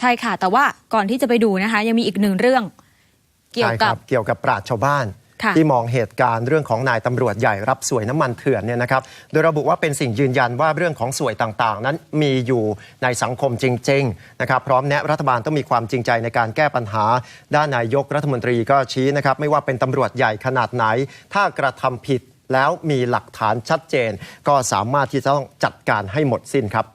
ใช่ค่ะ แต่ว่าก่อนที่จะไปดูนะคะ ยังมีอีกหนึ่งเรื่อง เกี่ยวใช่คกับรัเกี่ยวกับปราชญ์ชาวบ้านค่ะที่มองเหตุการณ์เรื่องของนายตำรวจใหญ่รับสวยน้ำมันเถื่อนเนี่ยนะครับ โดยระบุว่าเป็นสิ่งยืนยันว่าเรื่องของสวยต่างๆ นั้นมีอยู่ในสังคมจริงๆนะครับ พร้อมแนะรัฐบาลต้องมีความจริงใจในการแก้ปัญหา ด้านนายกรัฐมนตรีก็ชี้นะครับ ไม่ว่าเป็นตำรวจใหญ่ขนาดไหน ถ้ากระทำผิดแล้วมีหลักฐานชัดเจน ก็สามารถที่จะต้องจัดการให้หมดสิ้นครับ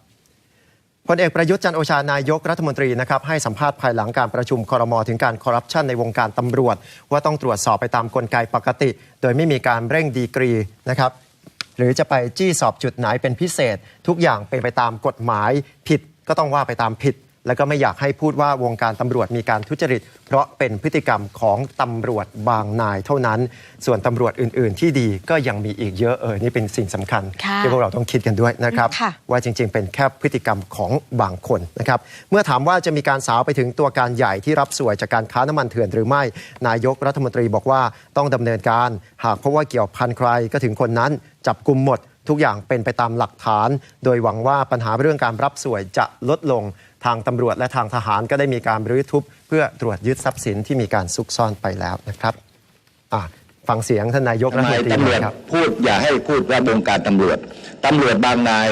พลเอกประยุทธ์จันโอชานายกรัฐมนตรีนะครับให้สัมภาษณ์ภายหลังการประชุมครมถึงการคอร์รัปชันในวงการตำรวจ ว่าต้องตรวจสอบไปตามกลไกปกติ โดยไม่มีการเร่งดีกรีนะครับหรือจะไปจี้สอบจุดไหนเป็นพิเศษ ทุกอย่างเป็นไปตามกฎหมายผิดก็ต้องว่าไปตามผิด แล้วก็ไม่อยากให้พูดว่าวงการตำรวจมีการทุจริต เพราะเป็นพฤติกรรมของตำรวจบางนายเท่านั้น ส่วนตำรวจอื่น ๆ ที่ดีก็ยังมีอีกเยอะเออนี่เป็นสิ่งสำคัญค่ะที่พวกเราต้องคิดกันด้วยนะครับค่ะว่าจริง ๆ เป็นแค่พฤติกรรมของบางคนนะครับเมื่อถามว่าจะมีการสาวไปถึงตัวการใหญ่ที่รับสวยจากการค้าน้ำมันเถื่อนหรือไม่นายกรัฐมนตรีบอกว่าต้องดำเนินการ หากเพราะว่าเกี่ยวพันใครก็ถึงคนนั้นจับกลุ่มหมด ทุกอย่างเป็นไปตามหลักฐาน โดยหวังว่าปัญหาเรื่องการรับสวยจะลดลงทางตำรวจและทางทหารก็ได้มีการรื้อทุบ เพื่อตรวจยึดทรัพย์สินที่มีการซุกซ่อนไปแล้วนะครับอะฟังเสียงท่านนายกรัทำฐไมมนตรีตำหรน่วอจยครับพูดอย่าให้พูดว่าวงการตำรวจตำรวจบางนาย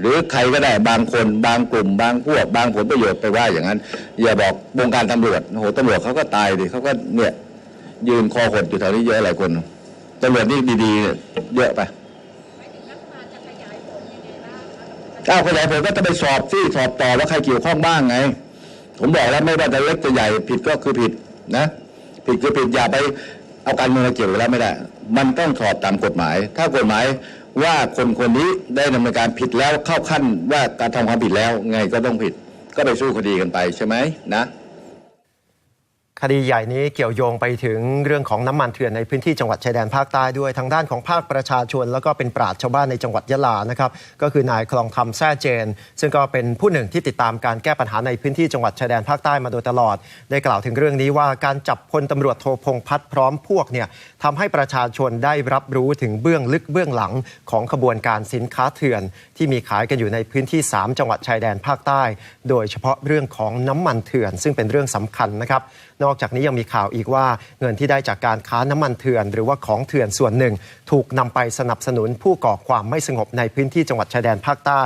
หรือใครก็ได้บางคน บางกลุ่ม บางพวก บางผลประโยชน์ไปว่าอย่างนั้น อย่าบอกวงการตำรวจโอ้โหตำรวจเขาก็ตายดิเขาก็เนี่ยยืนคอหดอยู่แถวนี้เยอะหลายคนตำรวจนี่ดีๆเนี่ยเยอะไป ก้าวขยายผลก็จะไปสอบที่สอบต่อว่าใครเกี่ยวข้องบ้างไง ผมบอกแล้วไม่ว่าจะเล็กจะใหญ่ผิดก็คือผิดนะ ผิดคือผิดอย่าไปเอาการเมืองมาเกี่ยวแล้วไม่ได้ มันต้องสอบตามกฎหมาย ถ้ากฎหมายว่าคนคนนี้ได้ดำเนินการผิดแล้วเข้าขั้นว่าการทำความผิดแล้วไงก็ต้องผิด ก็ไปสู้คดีกันไปใช่ไหมนะ คดีใหญ่นี้เกี่ยวโยงไปถึงเรื่องของน้ำมันเถื่อนในพื้นที่จังหวัดชายแดนภาคใต้ด้วยทางด้านของภาคประชาชน แล้วก็เป็นปราชญ์ชาวบ้านในจังหวัดยะลานะครับก็คือนายคลองคำแซ่เจน ซึ่งก็เป็นผู้หนึ่งที่ติดตามการแก้ปัญหาในพื้นที่จังหวัดชายแดนภาคใต้มาโดยตลอด ได้กล่าวถึงเรื่องนี้ว่าการจับพลตำรวจโทพงพัฒน์พร้อมพวกเนี่ยทำให้ประชาชนได้รับรู้ถึงเบื้องลึกเบื้องหลังของขบวนการสินค้าเถื่อน ที่มีขายกันอยู่ในพื้นที่ 3 จังหวัดชายแดนภาคใต้ โดยเฉพาะเรื่องของน้ำมันเถื่อน ซึ่งเป็นเรื่องสำคัญนะครับนอกจากนี้ยังมีข่าวอีกว่าเงินที่ได้จากการค้าน้ำมันเถื่อน หรือว่าของเถื่อนส่วนหนึ่ง ถูกนำไปสนับสนุนผู้ก่อความไม่สงบในพื้นที่จังหวัดชายแดนภาคใต้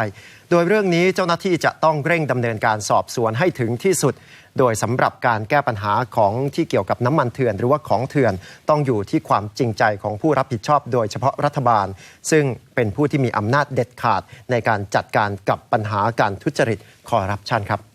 โดยเรื่องนี้เจ้าหน้าที่จะต้องเร่งดำเนินการสอบสวนให้ถึงที่สุด โดยสำหรับการแก้ปัญหาของที่เกี่ยวกับน้ำมันเถื่อน หรือว่าของเถื่อนต้องอยู่ที่ความจริงใจของผู้รับผิดชอบ โดยเฉพาะรัฐบาล ซึ่งเป็นผู้ที่มีอำนาจเด็ดขาดในการจัดการกับปัญหาการทุจริตคอร์รัปชันครับ